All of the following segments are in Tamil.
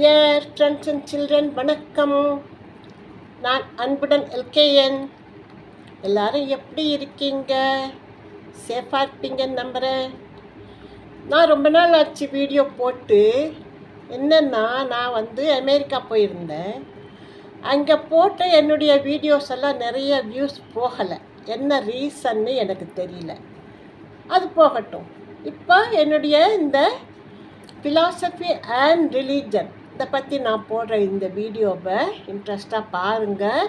டியர் ஃப்ரெண்ட்ஸ் அண்ட் சில்ட்ரன் வணக்கம். நான் அன்புடன் எல்கேஎன். எல்லாரும் எப்படி இருக்கீங்க? சேஃபாக இருப்பீங்கன்னு நம்புகிறேன் நான் ரொம்ப நாள் ஆச்சு வீடியோ போட்டு. என்னென்னா நான் வந்து அமெரிக்கா போயிருந்தேன். அங்கே போட்ட என்னுடைய வீடியோஸ் எல்லாம் நிறைய வியூஸ் போகலை. என்ன ரீசன்னு எனக்கு தெரியல. அது போகட்டும். இப்போ என்னுடைய இந்த ஃபிலாசபி அண்ட் ரிலீஜன் இதை பற்றி நான் போடுற இந்த வீடியோவை இன்ட்ரெஸ்டாக பாருங்கள்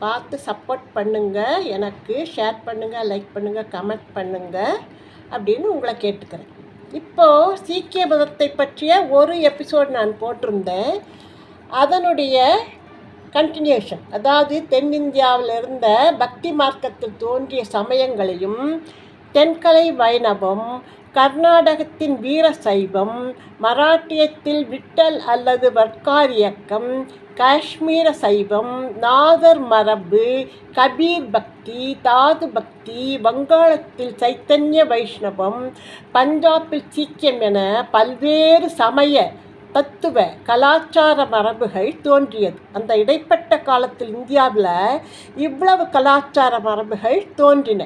பார்த்து சப்போர்ட் பண்ணுங்கள் எனக்கு ஷேர் பண்ணுங்கள் லைக் பண்ணுங்கள் கமெண்ட் பண்ணுங்கள் அப்படின்னு உங்களை கேட்டுக்கிறேன். இப்போது சீக்கிய மதத்தை பற்றிய ஒரு எபிசோட் நான் போட்டிருந்தேன். அதனுடைய கண்டினியூஷன் அதாவது தென்னிந்தியாவில் இருந்த பக்தி மார்க்கத்தில் தோன்றிய சமயங்களையும் தென்கலை வைணவம் கர்நாடகத்தின் வீர சைவம் மராட்டியத்தில் விட்டல் அல்லது வர்க்கார் இயக்கம் காஷ்மீர சைவம் நாதர் மரபு கபீர் பக்தி தாது பக்தி வங்காளத்தில் சைத்தன்ய வைஷ்ணவம் பஞ்சாபில் சீக்கியம் என பல்வேறு சமய தத்துவ கலாச்சார மரபுகள் தோன்றியது. அந்த இடைப்பட்ட காலத்தில் இந்தியாவில் இவ்வளவு கலாச்சார மரபுகள் தோன்றின.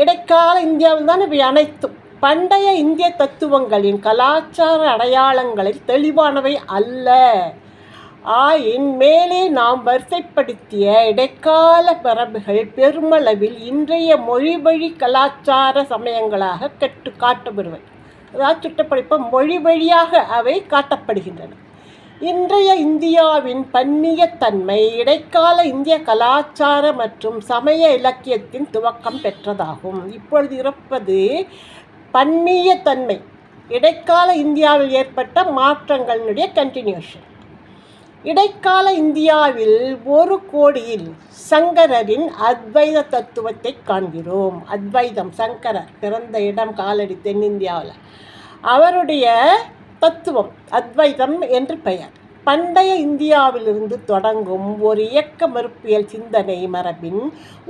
இடைக்கால இந்தியாவில் தான் இவை அனைத்தும். பண்டைய இந்திய தத்துவங்களின் கலாச்சார அடையாளங்களில் தெளிவானவை அல்ல. ஆயின் மேலே நாம் வரிசைப்படுத்திய இடைக்கால மரபுகள் பெருமளவில் இன்றைய மொழி வழி கலாச்சார சமயங்களாக கட்டு காட்டப்படுவை அதாவது சுட்டப்படிப்ப மொழி வழியாக அவை காட்டப்படுகின்றன. இன்றைய இந்தியாவின் பன்னிய தன்மை இடைக்கால இந்திய கலாச்சார மற்றும் சமய இலக்கியத்தின் துவக்கம் பெற்றதாகும். இப்பொழுது இருப்பது பன்னிய தன்மை இடைக்கால இந்தியாவில் ஏற்பட்ட மாற்றங்களினுடைய கண்டினியூஷன் இடைக்கால இந்தியாவில் ஒரு கோடியில் சங்கரரின் அத்வைத தத்துவத்தை காண்கிறோம். அத்வைதம் சங்கரர் பிறந்த இடம் காலடி தென்னிந்தியாவில். அவருடைய தத்துவம் அத்வைதம் என்று பெயர். பண்டைய இந்தியாவிலிருந்து தொடங்கும் ஒரு இயக்க மறுப்பியல் சிந்தனை மரபின்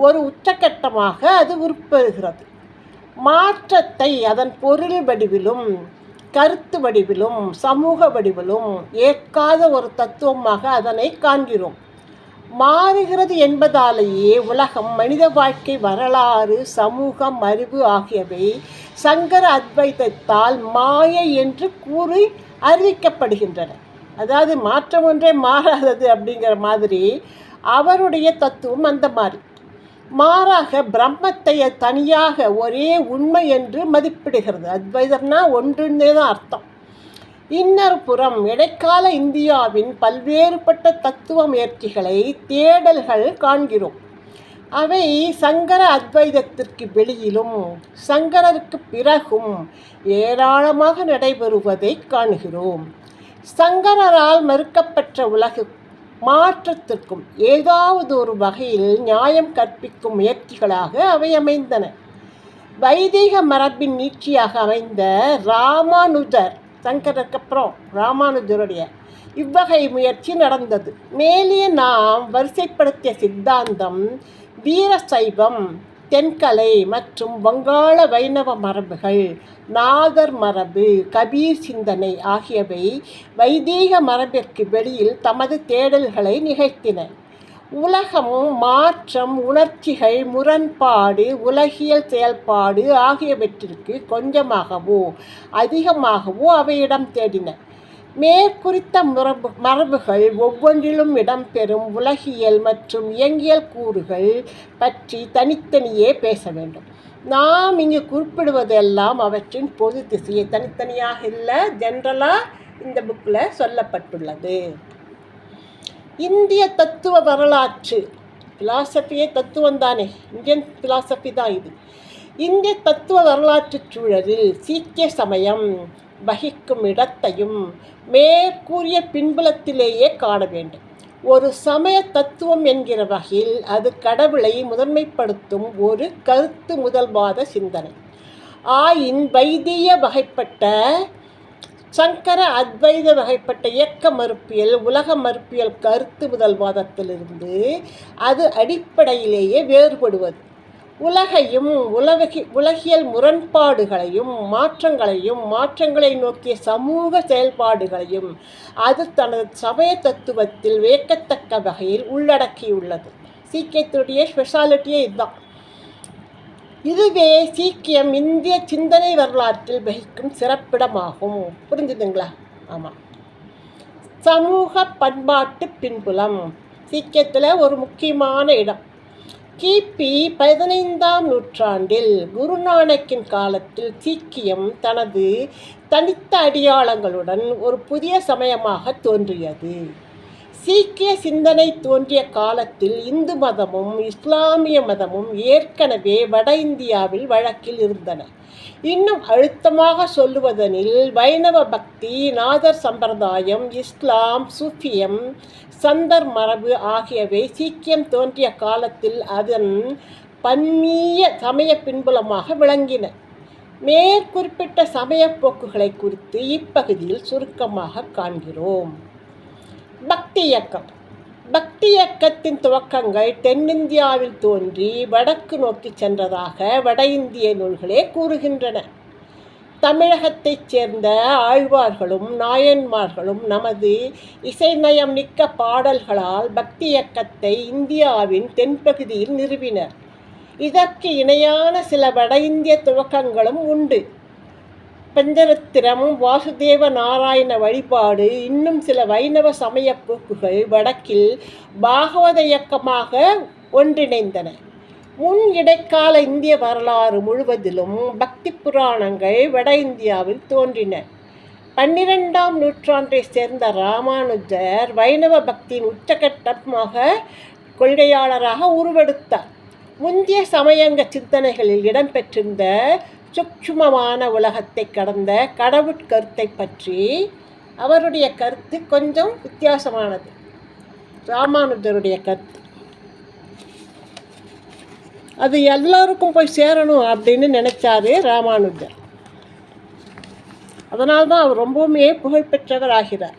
ஒரு உச்சக்கட்டமாக அது உருப்பெறுகிறது. மாற்றத்தை அதன் பொருள் வடிவிலும் கருத்து வடிவிலும் சமூக வடிவிலும் ஏற்காத ஒரு தத்துவமாக அதனை காண்கிறோம். மாறுகிறது என்பதாலேயே உலகம் மனித வாழ்க்கை வரலாறு சமூகம் அறிவு ஆகியவை சங்கர அத்வைதத்தால் மாயை என்று கூறி அறிவிக்கப்படுகின்றன. அதாவது மாற்றம் ஒன்றே மாறாதது அப்படிங்கிற மாதிரி அவருடைய தத்துவம் அந்த மாதிரி. மாறாக பிரம்மத்தை தனியாக ஒரே உண்மை என்று மதிப்பிடுகிறது. அத்வைதம்னா ஒன்றுன்னே தான் அர்த்தம். இன்னொரு புறம் இடைக்கால இந்தியாவின் பல்வேறுபட்ட தத்துவ முயற்சிகளை தேடல்கள் காண்கிறோம். அவை சங்கர அத்வைதத்திற்கு வெளியிலும் சங்கரருக்கு பிறகும் ஏராளமாக நடைபெறுவதை காண்கிறோம். சங்கரரால் மறுக்கப்பட்ட உலகு மாற்றத்திற்கும் ஏதாவது ஒரு வகையில் நியாயம் கற்பிக்கும் முயற்சிகளாக அவை அமைந்தன. வைதிக மரபின் நீட்சியாக அமைந்த ராமானுஜர் சங்கருக்கு அப்புறம் ராமானுஜருடைய இவ்வகை முயற்சி நடந்தது. மேலே நாம் வரிசைப்படுத்திய சித்தாந்தம் வீர சைவம் தென்கலை மற்றும் வங்காள வைணவ மரபுகள் நாகர் மரபு கபீர் சிந்தனை ஆகியவை வைதீக மரபிற்கு வெளியில் தமது தேடல்களை நிகழ்த்தின. உலகம் மாற்றம் உணர்ச்சிகள் முரண்பாடு உலகியல் செயல்பாடு ஆகியவற்றிற்கு கொஞ்சமாகவோ அதிகமாகவோ அவை இடம் தேடின. மேற்குறித்த மரபு மரபுகள் ஒவ்வொன்றிலும் இடம்பெறும் உலகியல் மற்றும் இயங்கியல் கூறுகள் பற்றி தனித்தனியே பேச வேண்டும். நாம் இங்கு குறிப்பிடுவதெல்லாம் அவற்றின் பொது திசையை. தனித்தனியாக இல்லை ஜென்ரலாக இந்த புக்கில் சொல்லப்பட்டுள்ளது. இந்திய தத்துவ வரலாற்று. பிலாசபியே தத்துவம் தானே. இந்தியன் பிலாசபி தான் இது. இந்திய தத்துவ வரலாற்று சூழலில் சீக்கிய சமயம் வகிக்கும் இடத்தையும் மேற்கூறிய பின்புலத்திலேயே காண வேண்டும். ஒரு சமய தத்துவம் என்கிற வகையில் அது கடவுளை முதன்மைப்படுத்தும் ஒரு கருத்து முதல்வாத சிந்தனை. ஆயின் வைத்திய வகைப்பட்ட சங்கர அத்வைத வகைப்பட்ட இயக்க மறுப்பியல் உலக மறுப்பியல் கருத்து முதல்வாதத்திலிருந்து அது அடிப்படையிலேயே வேறுபடுவது. உலகையும் உலகி உலகியல் முரண்பாடுகளையும் மாற்றங்களையும் மாற்றங்களை நோக்கிய சமூக செயல்பாடுகளையும் அது தனது சமய தத்துவத்தில் வியக்கத்தக்க வகையில் உள்ளடக்கியுள்ளது. சீக்கியத்துடைய ஸ்பெஷாலிட்டியே இதுதான். இதுவே சீக்கியம் இந்திய சிந்தனை வரலாற்றில் வகிக்கும் சிறப்பிடமாகும். புரிஞ்சுதுங்களா? ஆமாம் சமூக பண்பாட்டு பின்புலம். சீக்கியத்தில் ஒரு முக்கியமான இடம். கிபி பதினைந்தாம் நூற்றாண்டில் குருநானக்கின் காலத்தில் சீக்கியம் தனது தனித்த அடையாளங்களுடன் ஒரு புதிய சமயமாக தோன்றியது. சீக்கிய சிந்தனை தோன்றிய காலத்தில் இந்து மதமும் இஸ்லாமிய மதமும் ஏற்கனவே வட இந்தியாவில் வழக்கில் இருந்தன. இன்னும் அழுத்தமாக சொல்லுவதனில் வைணவ பக்தி நாதர் சம்பிரதாயம் இஸ்லாம் சூஃபியம் சந்தர் மரபு ஆகியவை சீக்கியம் தோன்றிய காலத்தில் அதன் பன்மீய சமய பின்புலமாக விளங்கின. மேற்குறிப்பிட்ட சமயப்போக்குகளை குறித்து இப்பகுதியில் சுருக்கமாக காண்கிறோம். பக்தி இயக்கம். பக்தி இயக்கத்தின் துவக்கங்கள் தென்னிந்தியாவில் தோன்றி வடக்கு நோக்கி சென்றதாக வட இந்திய நூல்களே கூறுகின்றன. தமிழகத்தைச் சேர்ந்த ஆழ்வார்களும் நாயன்மார்களும் நமது இசைநயம் மிக்க பாடல்களால் பக்தி இயக்கத்தை இந்தியாவின் தென்பகுதியில் நிறுவினர். இதற்கு இணையான சில வட இந்திய துவக்கங்களும் உண்டு. பஞ்சரத்திரம் வாசுதேவ நாராயண வழிபாடு. இன்னும் சில வைணவ சமய போக்குகள் வடக்கில் பாகவத இயக்கமாக ஒன்றிணைந்தன. முன் இடைக்கால இந்திய வரலாறு முழுவதிலும் பக்தி புராணங்கள் வட இந்தியாவில் தோன்றின. பன்னிரெண்டாம் நூற்றாண்டை சேர்ந்த ராமானுஜர் வைணவ பக்தியின் உச்சகட்டமாக கொள்கையாளராக உருவெடுத்தார். முந்தைய சமயங்க சிந்தனைகளில் இடம்பெற்றிருந்த சுக்ஷுமமான உலகத்தை கடந்த கடவுட்கருத்தை பற்றி அவருடைய கருத்து கொஞ்சம் வித்தியாசமானது. ராமானுஜருடைய கருத்து. அது எல்லோருக்கும் போய் சேரணும் அப்படின்னு நினைச்சாரு ராமானுஜர். அதனால்தான் அவர் ரொம்பவுமே புகழ்பெற்றவர் ஆகிறார்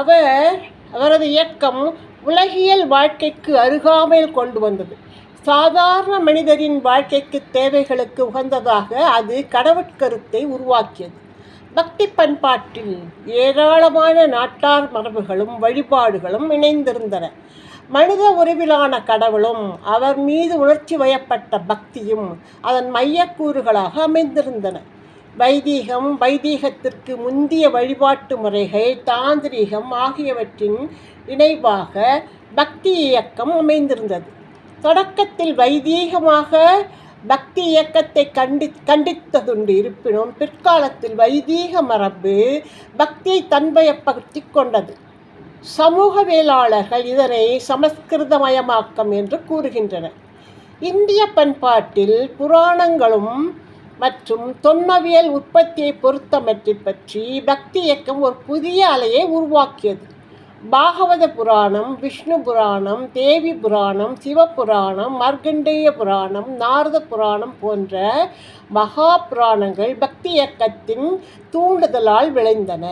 அவர் அவரது இயக்கம் உலகியல் வாழ்க்கைக்கு அருகாமையில் கொண்டு வந்தது. சாதாரண மனிதரின் வாழ்க்கைக்கு தேவைகளுக்கு உகந்ததாக அது கடவுட்கருத்தை உருவாக்கியது. பக்தி பண்பாட்டில் ஏராளமான நாட்டார் மரபுகளும் வழிபாடுகளும் இணைந்திருந்தன. மனித உறவிலான கடவுளும் அவர் மீது உணர்ச்சி வயப்பட்ட பக்தியும் அதன் மையக்கூறுகளாக அமைந்திருந்தன. வைதீகம் வைதீகத்திற்கு முந்திய வழிபாட்டு முறைகள் தாந்திரீகம் ஆகியவற்றின் இணைவாக பக்தி இயக்கம் அமைந்திருந்தது. தொடக்கத்தில் வைதீகமாக பக்தி இயக்கத்தை கண்டி கண்டித்ததுண்டு இருப்பினும் பிற்காலத்தில் வைதீக மரபு பக்தியை தன்வயப்படுத்தி கொண்டது. சமூகவியலாளர்கள் இதனை சமஸ்கிருதமயமாக்கம் என்று கூறுகின்றனர். இந்திய பண்பாட்டில் புராணங்களும் மற்றும் தொன்மவியல் உற்பத்தியை பொறுத்தமற்றை பற்றி பக்தி இயக்கம் ஒரு புதிய அலையை உருவாக்கியது. பாகவத புராணம் விஷ்ணு புராணம் தேவி புராணம் சிவபுராணம் மர்கண்டேய புராணம் நாரத புராணம் போன்ற மகா புராணங்கள் பக்தி இயக்கத்தின் தூண்டுதலால் விளைந்தன.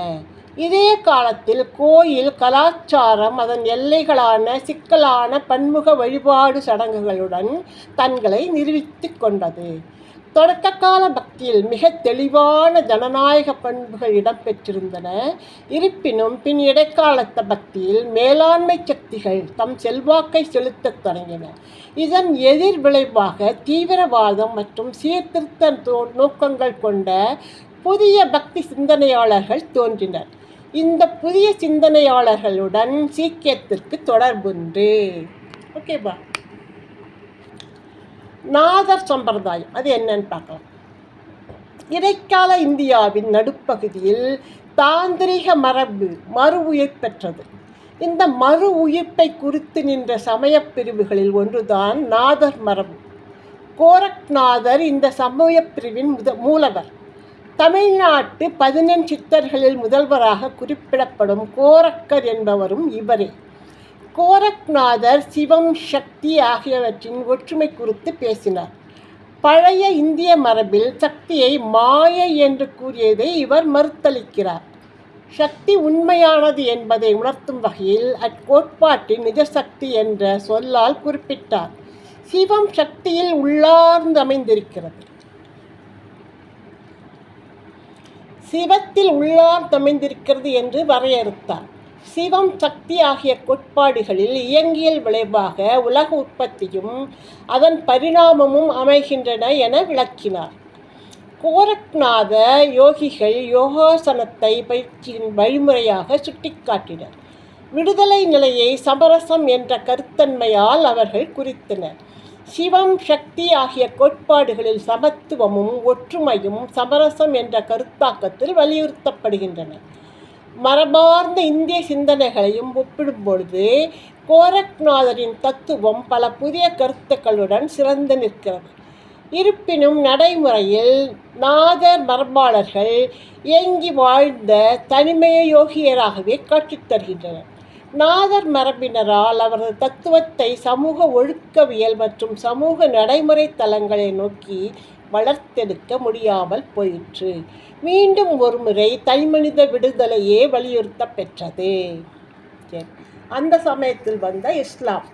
இதே காலத்தில் கோயில் கலாச்சாரம் அதன் எல்லைகளான சிக்கலான பன்முக வழிபாடு சடங்குகளுடன் தங்களை நிரூபித்து கொண்டது. தொடக்க கால பக்தியில் மிக தெளிவான ஜனநாயக பண்புகள் இடம்பெற்றிருந்தன. இருப்பினும் பின் இடைக்காலத்த பக்தியில் மேலாண்மை சக்திகள் தம் செல்வாக்கை செலுத்தத் தொடங்கின. இதன் எதிர் விளைவாக தீவிரவாதம் மற்றும் சீர்திருத்த நோக்கங்கள் கொண்ட புதிய பக்தி சிந்தனையாளர்கள் தோன்றினர். இந்த புதிய சிந்தனையாளர்களுடன் சீக்கியத்திற்கு தொடர்புண்டு. ஓகேவா? நாதர் சம்பிரதாயம். அது என்னன்னு பார்க்கலாம். இடைக்கால இந்தியாவின் நடுப்பகுதியில் தாந்திரிக மரபு மறு உயிர் பெற்றது. இந்த மறு உயிர்ப்பை குறித்து நின்ற சமயப் பிரிவுகளில் ஒன்றுதான் நாதர் மரபு. கோரக்நாதர் இந்த சமய பிரிவின் முத மூலவர். தமிழ்நாட்டு பதினெண் சித்தர்களில் முதல்வராக குறிப்பிடப்படும் கோரக்கர் என்பவரும் இவரே. கோரக்நாதர் சிவம் சக்தி ஆகியவற்றின் ஒற்றுமை குறித்து பேசினார். பழைய இந்திய மரபில் சக்தியை மாயை என்று கூறியதை இவர் மறுத்தளிக்கிறார். சக்தி உண்மையானது என்பதை உணர்த்தும் வகையில் அக்கோட்பாட்டின் நிஜசக்தி என்ற சொல்லால் குறிப்பிட்டார். சிவம் சக்தியில் உள்ளார்ந்து அமைந்திருக்கிறது சிவத்தில் உள்ளார்ந்து அமைந்திருக்கிறது என்று வரையறுத்தார். சிவம் சக்தி ஆகிய கோட்பாடுகளில் இயங்கியல் விளைவாக உலக உற்பத்தியும் அதன் பரிணாமமும் அமைகின்றன என விளக்கினார். கோரக்நாத யோகிகள் யோகாசனத்தை பயிற்சியின் வழிமுறையாக சுட்டிக்காட்டினர். விடுதலை நிலையை சமரசம் என்ற கருத்தன்மையால் அவர்கள் குறித்தனர். சிவம் சக்தி ஆகிய கோட்பாடுகளில் சமத்துவமும் ஒற்றுமையும் சமரசம் என்ற கருத்தாக்கத்தில் வலியுறுத்தப்படுகின்றன. மரபார்ந்த இந்திய சிந்தனைகளையும் ஒப்பிடும் பொழுது கோரக்நாதரின் தத்துவம் பல புதிய கருத்துக்களுடன் சிறந்து நிற்கிறது. இருப்பினும் நடைமுறையில் நாதர் மரபாளர்கள் இயங்கி வாழ்ந்த தனிமைய யோகியராகவே காட்சித் தருகின்றனர். நாதர் மரபினரால் அவரது தத்துவத்தை சமூக ஒழுக்கவியல் மற்றும் சமூக நடைமுறை தளங்களை நோக்கி வளர்த்தெடுக்க முடியாமல் போயிற்று. மீண்டும் ஒருமுறை தனிமனித விடுதலையே வலியுறுத்த பெற்றது. அந்த சமயத்தில் வந்த இஸ்லாம்.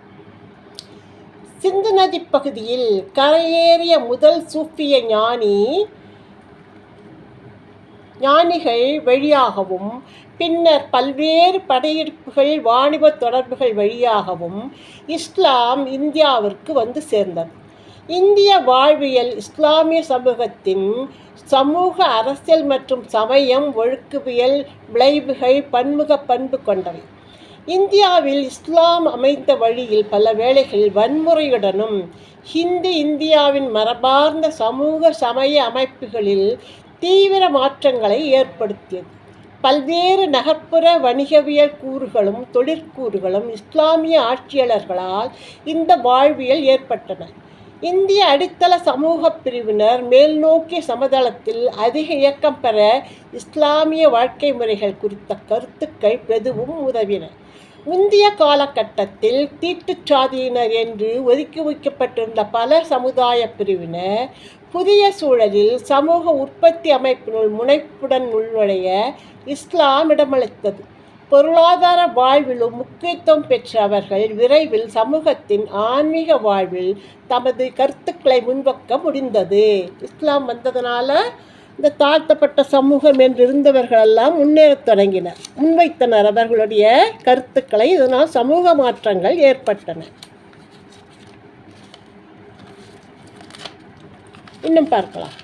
சிந்து நதி பகுதியில் கரையேறிய முதல் சூஃபிய ஞானி ஞானிகள் வழியாகவும் பின்னர் பல்வேறு படையெடுப்புகள் வாணிப தொடர்புகள் வழியாகவும் இஸ்லாம் இந்தியாவிற்கு வந்து சேர்ந்தது. இந்திய வாழ்வியல் இஸ்லாமிய சமூகத்தின் சமூக அரசியல் மற்றும் சமயம் ஒழுக்கவியல் விளைவுகள் பன்முக பண்பு கொண்டவை. இந்தியாவில் இஸ்லாம் அமைந்த வழியில் பல வேளைகள் வன்முறையுடனும் ஹிந்து இந்தியாவின் மரபார்ந்த சமூக சமய அமைப்புகளில் தீவிர மாற்றங்களை ஏற்படுத்தியது. பல்வேறு நகர்ப்புற வணிகவியல் கூறுகளும் தொழிற்கூறுகளும் இஸ்லாமிய ஆட்சியாளர்களால் இந்த வாழ்வியல் ஏற்பட்டன. இந்திய அடித்தள சமூக பிரிவினர் மேல்நோக்கிய சமதளத்தில் அதிக இயக்கம் பெற இஸ்லாமிய வாழ்க்கை முறைகள் குறித்த கருத்துக்கள் பெதுவும் உதவின. முந்தைய காலகட்டத்தில் தீட்டுச் சாதியினர் என்று ஒதுக்கி வைக்கப்பட்டிருந்த பல சமுதாய பிரிவினர் புதிய சூழலில் சமூக உற்பத்தி அமைப்பினுள் முனைப்புடன் உள்நுழைய இஸ்லாம் இடமளித்தது. பொருளாதார வாழ்விலும் முக்கியத்துவம் பெற்ற அவர்கள் விரைவில் சமூகத்தின் ஆன்மீக வாழ்வில் தமது கருத்துக்களை முன்வைக்க முடிந்தது. இஸ்லாம் வந்ததுனால இந்த தாழ்த்தப்பட்ட சமூகம் என்று இருந்தவர்களெல்லாம் முன்னேறத் தொடங்கினர். முன்வைத்தனர் அவர்களுடைய கருத்துக்களை. இதனால் சமூக மாற்றங்கள் ஏற்பட்டன. இன்னும் பார்க்கலாம்.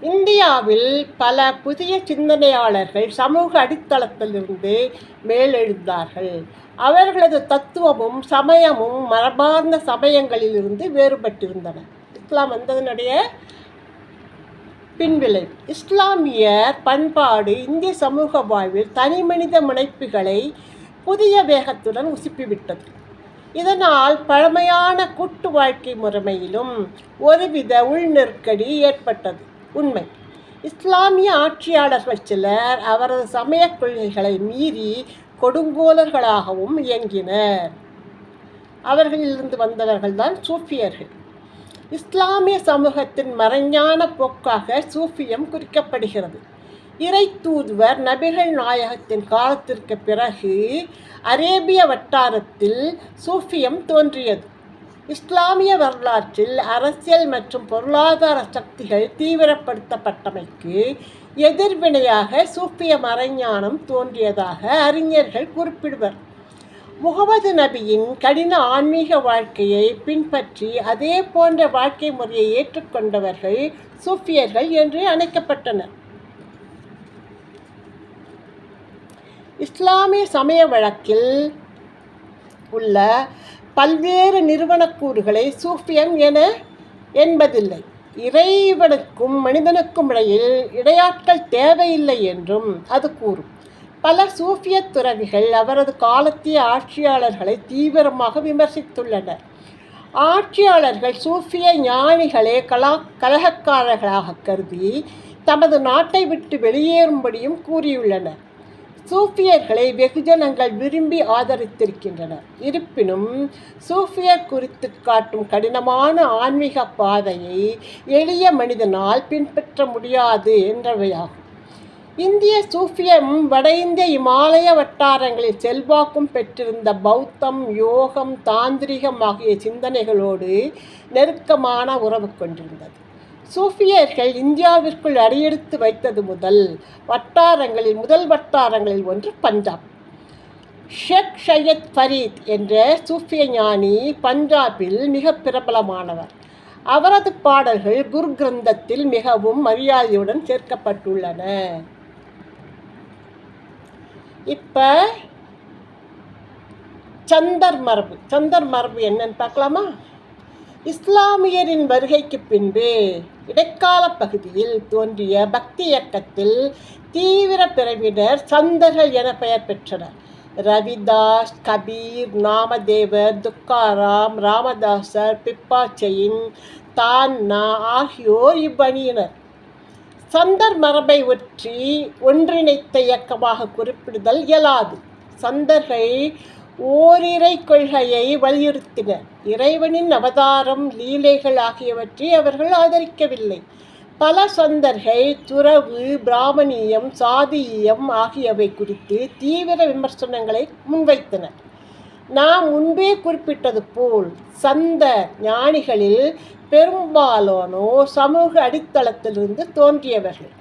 இந்தியாவில் பல புதிய சிந்தனையாளர்கள் சமூக அடித்தளத்திலிருந்து மேலெழுந்தார்கள். அவர்களது தத்துவமும் சமயமும் மரபார்ந்த சமயங்களிலிருந்து வேறுபட்டிருந்தன. இஸ்லாம் வந்ததனுடைய பின்விளை. இஸ்லாமியர் பண்பாடு இந்திய சமூக வாழ்வில் தனிமனித முனைப்புகளை புதிய வேகத்துடன் உசுப்பிவிட்டது. இதனால் பழமையான கூட்டு வாழ்க்கை முறைமையிலும் ஒருவித உள்நெருக்கடி ஏற்பட்டது. உண்மை. இஸ்லாமிய ஆட்சியாளர்கள் சிலர் அவரது சமய கொள்கைகளை மீறி கொடுங்கோலர்களாகவும் இயங்கினர். அவர்களிலிருந்து வந்தவர்கள்தான் சூஃபியர்கள். இஸ்லாமிய சமூகத்தின் மறைஞான போக்காக சூஃபியம் குறிக்கப்படுகிறது. இறை தூதுவர் நபிகள் நாயகத்தின் காலத்திற்கு பிறகு அரேபிய வட்டாரத்தில் சூஃபியம் தோன்றியது. இஸ்லாமிய வரலாற்றில் அரசியல் மற்றும் பொருளாதார சக்திகள் தீவிரப்படுத்தப்பட்டமைக்கு எதிர்வினையாக சூஃபிய மறைஞானம் தோன்றியதாக அறிஞர்கள் குறிப்பிடுவர். முகமது நபியின் கடின ஆன்மீக வாழ்க்கையை பின்பற்றி அதே போன்ற வாழ்க்கை முறையை ஏற்றுக்கொண்டவர்கள் சூஃபியர்கள் என்று அழைக்கப்பட்டனர். இஸ்லாமிய சமய வழக்கில் உள்ள பல்வேறு நிறுவனக்கூறுகளை சூஃபியம் என என்பதில்லை. இறைவனுக்கும் மனிதனுக்கும் இடையில் இடையாட்கள் தேவையில்லை என்றும் அது கூறும். பல சூஃபிய துறவிகள் அவரது காலத்திய ஆட்சியாளர்களை தீவிரமாக விமர்சித்துள்ளனர். ஆட்சியாளர்கள் சூஃபிய ஞானிகளே கலா கலகக்காரர்களாக கருதி தமது நாட்டை விட்டு வெளியேறும்படியும் கூறியுள்ளனர். சூஃபியர்களை வெகுஜனங்கள் விரும்பி ஆதரித்திருக்கின்றனர். இருப்பினும் சூஃபியர் குறித்து காட்டும் கடினமான ஆன்மீக பாதையை எளிய மனிதனால் பின்பற்ற முடியாது என்றவையாகும். இந்திய சூஃபியம் வட இந்திய இமாலய வட்டாரங்களில் செல்வாக்கும் பெற்றிருந்த பௌத்தம் யோகம் தாந்திரிகம் ஆகிய சிந்தனைகளோடு நெருக்கமான உறவு கொண்டிருந்தது. சூஃபியர்கள் இந்தியாவிற்குள் அடியெடுத்து வைத்தது முதல் வட்டாரங்களில் முதல் வட்டாரங்களில் ஒன்று பஞ்சாப். ஷேக் ஷையத் ஃபரீத் என்ற சூஃபிய ஞானி பஞ்சாபில் மிக பிரபலமானவர். அவரது பாடல்கள் குரு கிரந்தத்தில் மிகவும் மரியாதையுடன் சேர்க்கப்பட்டுள்ளன. இப்போ சந்தர் மரபு சந்தர் மரபு என்னன்னு பார்க்கலாமா? இஸ்லாமியரின் வருகைக்கு பின்பு இடைக்கால பகுதியில் தோன்றிய பக்தி இயக்கத்தில் தீவிர பிறவினர் சந்தர்கள் என பெயர் பெற்றனர். ரவிதாஸ் கபீர் நாமதேவர் துக்காராம் ராமதாசர் பிப்பாச்சையின் தான்னா ஆகியோர் இவ்வணியினர். சந்தர் மரபை ஒற்றி ஒன்றிணைத்த இயக்கமாக குறிப்பிடுதல் இயலாது. சந்தர்கள் ஓரிரை கொள்கையை வலியுறுத்தினர் இறைவனின் அவதாரம் லீலைகள் ஆகியவற்றை அவர்கள் ஆதரிக்கவில்லை. பல சந்தர்கள் துறவு பிராமணியம் சாதியம் ஆகியவை குறித்து தீவிர விமர்சனங்களை முன்வைத்தனர். நாம் முன்பே குறிப்பிட்டது போல் சந்த ஞானிகளில் பெரும்பாலானோ சமூக அடித்தளத்திலிருந்து தோன்றியவர்கள்.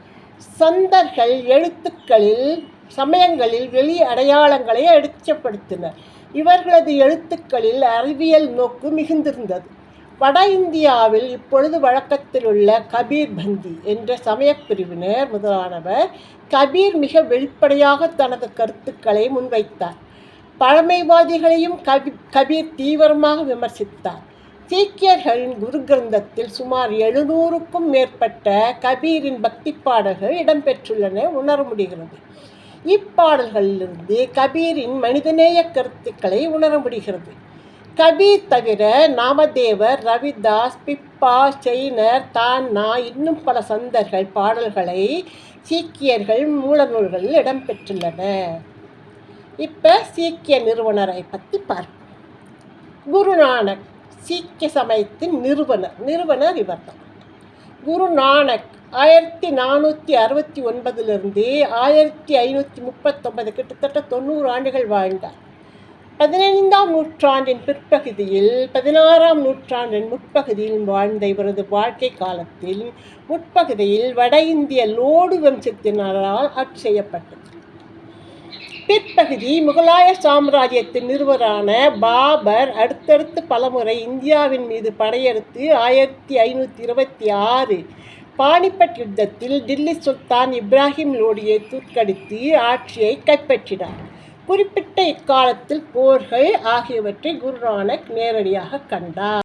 சந்தர்கள் எழுத்துக்களில் சமயங்களில் வெளி அடையாளங்களை அடிச்சப்படுத்தின. இவர்களது எழுத்துக்களில் அறிவியல் நோக்கு மிகுந்திருந்தது. வட இந்தியாவில் இப்பொழுது வழக்கத்தில் உள்ள கபீர் பந்தி என்ற சமயப்பிரிவினர் முதலானவர் கபீர் மிக வெளிப்படையாக தனது கருத்துக்களை முன்வைத்தார். பழமைவாதிகளையும் கபி கபீர் தீவிரமாக விமர்சித்தார். சீக்கியர்களின் குரு கிரந்தத்தில் சுமார் எழுநூறுக்கும் மேற்பட்ட கபீரின் பக்தி பாடல்கள் இடம்பெற்றுள்ளன உணர முடிகிறது இப்பாடல்களிலிருந்து கபீரின் மனிதநேய கருத்துக்களை உணர முடிகிறது. கபீர் தவிர நாமதேவர் ரவிதாஸ் பிப்பா செயினர் தான்னா இன்னும் பல சந்தர்கள் பாடல்களை சீக்கியர்கள் மூலநூல்களில் இடம்பெற்றுள்ளன. இப்போ சீக்கிய நிறுவனரை பற்றி பார்ப்போம். குருநானக் சீக்கிய சமயத்தின் நிறுவனர் நிறுவனர் இவர்தான் குரு நானக் ஆயிரத்தி நானூற்றி அறுபத்தி ஒன்பதுலேருந்து ஆயிரத்தி ஐநூற்றி முப்பத்தொன்பது கிட்டத்தட்ட தொண்ணூறு ஆண்டுகள் வாழ்ந்தார். பதினைந்தாம் நூற்றாண்டின் பிற்பகுதியில் பதினாறாம் நூற்றாண்டின் முற்பகுதியில் வாழ்ந்த இவரது வாழ்க்கை காலத்தில் முற்பகுதியில் வட இந்திய லோடு வம்சத்தினரால் ஆட்சி செய்யப்பட்டது. பிற்பகுதி முகலாய சாம்ராஜ்யத்தின் நிறுவரான பாபர் அடுத்தடுத்து பலமுறை இந்தியாவின் மீது படையெடுத்து ஆயிரத்தி ஐநூற்றி இருபத்தி ஆறு பானிபட் யுத்தத்தில் டில்லி சுல்தான் இப்ராஹிம் லோடியை தூக்கடித்து ஆட்சியை கைப்பற்றினார். குறிப்பிட்ட இக்காலத்தில் போர்கள் ஆகியவற்றை குருநானக் நேரடியாக கண்டார்.